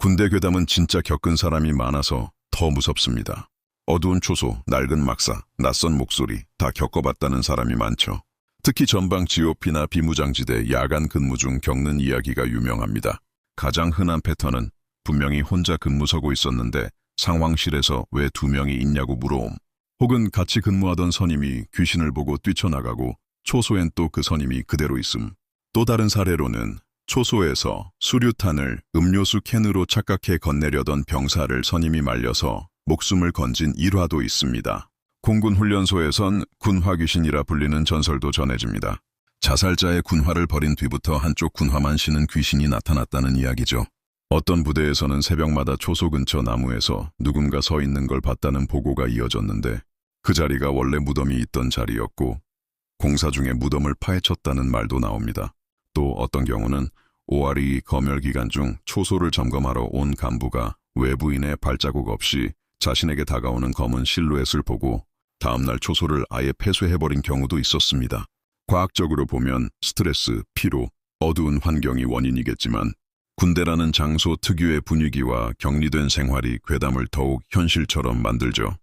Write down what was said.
군대 괴담은 진짜 겪은 사람이 많아서 더 무섭습니다. 어두운 초소, 낡은 막사, 낯선 목소리 다 겪어봤다는 사람이 많죠. 특히 전방 GOP나 비무장지대 야간 근무 중 겪는 이야기가 유명합니다. 가장 흔한 패턴은 분명히 혼자 근무 서고 있었는데 상황실에서 왜 두 명이 있냐고 물어옴. 혹은 같이 근무하던 선임이 귀신을 보고 뛰쳐나가고 초소엔 또 그 선임이 그대로 있음. 또 다른 사례로는 초소에서 수류탄을 음료수 캔으로 착각해 건네려던 병사를 선임이 말려서 목숨을 건진 일화도 있습니다. 공군 훈련소에선 군화 귀신이라 불리는 전설도 전해집니다. 자살자의 군화를 버린 뒤부터 한쪽 군화만 쉬는 귀신이 나타났다는 이야기죠. 어떤 부대에서는 새벽마다 초소 근처 나무에서 누군가 서 있는 걸 봤다는 보고가 이어졌는데 그 자리가 원래 무덤이 있던 자리였고 공사 중에 무덤을 파헤쳤다는 말도 나옵니다. 또 어떤 경우는 5월이 검열 기간 중 초소를 점검하러 온 간부가 외부인의 발자국 없이 자신에게 다가오는 검은 실루엣을 보고 다음날 초소를 아예 폐쇄해버린 경우도 있었습니다. 과학적으로 보면 스트레스, 피로, 어두운 환경이 원인이겠지만 군대라는 장소 특유의 분위기와 격리된 생활이 괴담을 더욱 현실처럼 만들죠.